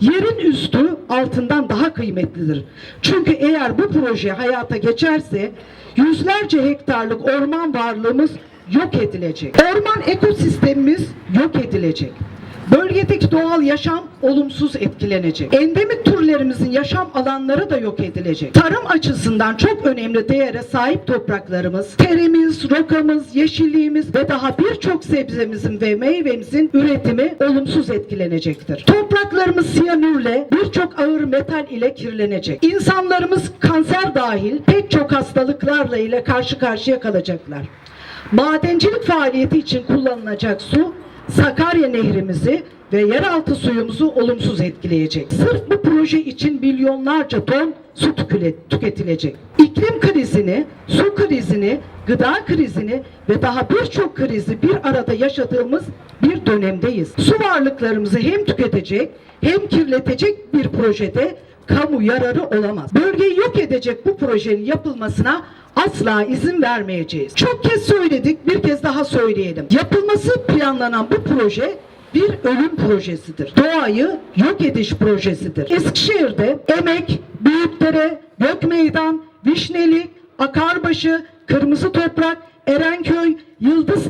Yerin üstü altından daha kıymetlidir. Çünkü eğer bu proje hayata geçerse yüzlerce hektarlık orman varlığımız yok edilecek. Orman ekosistemimiz yok edilecek. Bölgedeki doğal yaşam olumsuz etkilenecek. Endemik türlerimizin yaşam alanları da yok edilecek. Tarım açısından çok önemli değere sahip topraklarımız, terimiz, rokamız, yeşilliğimiz ve daha birçok sebzemizin ve meyvemizin üretimi olumsuz etkilenecektir. Topraklarımız siyanürle birçok ağır metal ile kirlenecek. İnsanlarımız kanser dahil pek çok hastalıklarla ile karşı karşıya kalacaklar. Madencilik faaliyeti için kullanılacak su Sakarya Nehrimizi ve yeraltı suyumuzu olumsuz etkileyecek. Sırf bu proje için milyonlarca ton su tüketilecek. İklim krizini, su krizini, gıda krizini ve daha birçok krizi bir arada yaşadığımız bir dönemdeyiz. Su varlıklarımızı hem tüketecek hem kirletecek bir projede kamu yararı olamaz. Bölgeyi yok edecek bu projenin yapılmasına asla izin vermeyeceğiz. Çok kez söyledik, bir kez daha söyleyelim. Yapılması planlanan bu proje bir ölüm projesidir. Doğayı yok ediş projesidir. Eskişehir'de Emek, Büyükdere, Gökmeydan, Vişnelik, Akarbaşı, Kırmızı Toprak, Erenköy, Yıldıztepe ve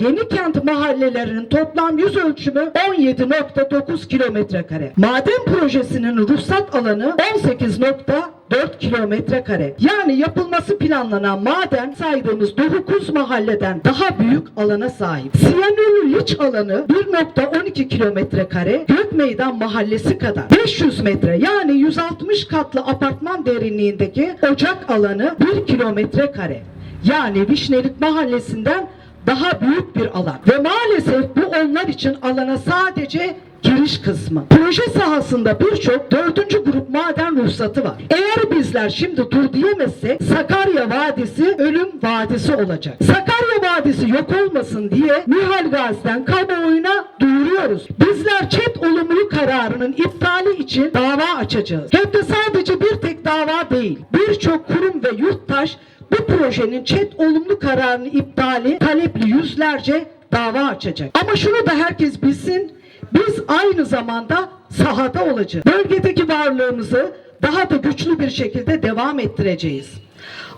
Yenikent mahallelerinin toplam yüz ölçümü 17.9 kilometre kare. Maden projesinin ruhsat alanı 18.4 kilometre kare. Yani yapılması planlanan maden saydığımız 9 mahalleden daha büyük alana sahip. Siyanürlü liç alanı 1.12 kilometre kare, Gökmeydan mahallesi kadar. 500 metre yani 160 katlı apartman derinliğindeki ocak alanı 1 kilometre kare. Yani Vişnelik mahallesinden daha büyük bir alan. Ve maalesef bu onlar için alana sadece giriş kısmı. Proje sahasında birçok dördüncü grup maden ruhsatı var. Eğer bizler şimdi dur diyemezsek Sakarya Vadisi ölüm vadisi olacak. Sakarya Vadisi yok olmasın diye Nihal Gazi'den kamuoyuna duyuruyoruz. Bizler çet olumlu kararının iptali için dava açacağız. Hem de sadece bir tek dava değil. Birçok kurum ve yurttaş bu projenin çet olumlu kararını iptali talepli yüzlerce dava açacak. Ama şunu da herkes bilsin. Biz aynı zamanda sahada olacağız. Bölgedeki varlığımızı daha da güçlü bir şekilde devam ettireceğiz.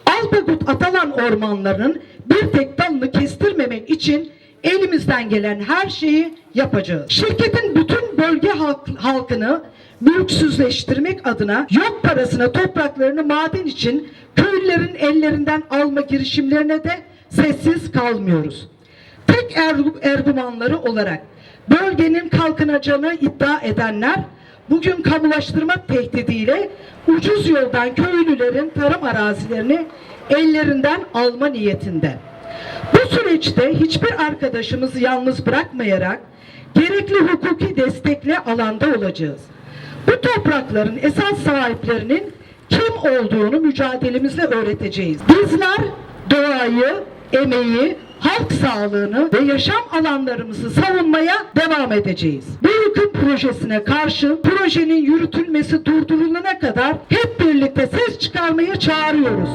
Alpagut Atalan ormanlarının bir tek dalını kestirmemek için elimizden gelen her şeyi yapacağız. Şirketin bütün bölge halk- halkını mülksüzleştirmek adına yok parasına topraklarını maden için köylülerin ellerinden alma girişimlerine de sessiz kalmıyoruz. Tek ergu- ergumanları olarak bölgenin kalkınacağını iddia edenler bugün kamulaştırma tehdidiyle ucuz yoldan köylülerin tarım arazilerini ellerinden alma niyetinde. Bu süreçte hiçbir arkadaşımızı yalnız bırakmayarak gerekli hukuki destekle alanda olacağız. Bu toprakların esas sahiplerinin kim olduğunu mücadelemizle öğreteceğiz. Bizler doğayı, emeği, halk sağlığını ve yaşam alanlarımızı savunmaya devam edeceğiz. Bu yıkım projesine karşı projenin yürütülmesi durdurulana kadar hep birlikte ses çıkarmaya çağırıyoruz.